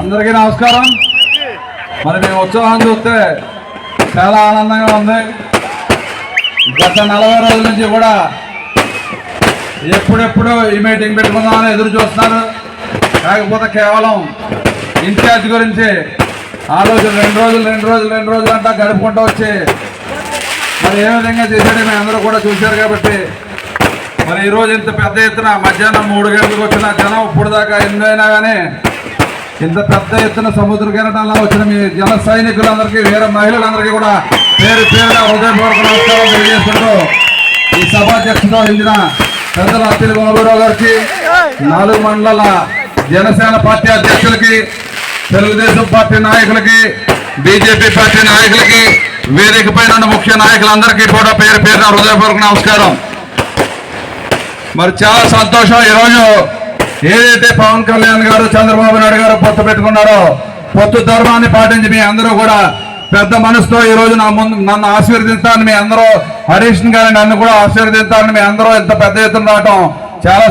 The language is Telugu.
అందరికీ నమస్కారం. మరి మేము ఉత్సాహం చూస్తే చాలా ఆనందంగా ఉంది. గత నలభై రోజుల నుంచి కూడా ఎప్పుడెప్పుడు ఈ మీటింగ్ పెట్టుకుందామని ఎదురు చూస్తున్నారు. కాకపోతే కేవలం ఇన్ఛార్జ్ గురించి ఆలోచన రెండు రోజులు రెండు రోజులు రెండు రోజులు అంతా గడుపుకుంటూ వచ్చి మరి ఏ విధంగా చేశాడో మేము అందరూ కూడా చూశారు కాబట్టి మరి ఈరోజు ఇంత పెద్ద ఎత్తున మధ్యాహ్నం మూడు గంటలకు వచ్చిన జనం ఇప్పుడు దాకా కానీ ఇంత పెద్ద ఎత్తున సముద్ర కెరటంలో వచ్చిన మీ జన సైనికులందరికీ వేరే మహిళలందరికీ కూడా పేరు పేరుగా హృదయపూర్వక నమస్కారం తెలియజేస్తుంటూ ఈ సభాధ్యక్షుడు వహించిన పెద్దల అత్తిలి గోగురావు గారికి నాలుగు మండల జనసేన పార్టీ అధ్యక్షులకి తెలుగుదేశం పార్టీ నాయకులకి బీజేపీ పార్టీ నాయకులకి వేదిక పైన ఉన్న ముఖ్య నాయకులందరికీ కూడా పేరు పేరున హృదయపూర్వక నమస్కారం. మరి చాలా సంతోషం ఈరోజు. ఏదైతే పవన్ కళ్యాణ్ గారు చంద్రబాబు నాయుడు గారు పొత్తు పెట్టుకున్నారో పొత్తు ధర్మాన్ని పాటించి మీ అందరూ కూడా పెద్ద మనసుతో ఈ రోజు నా ముందు నన్ను ఆశీర్వదించాలని మీ అందరూ హరీష్ గారిని నన్ను కూడా ఆశీర్వదించాలని మీ అందరూ ఇంత పెద్ద ఎత్తున రావటం చాలా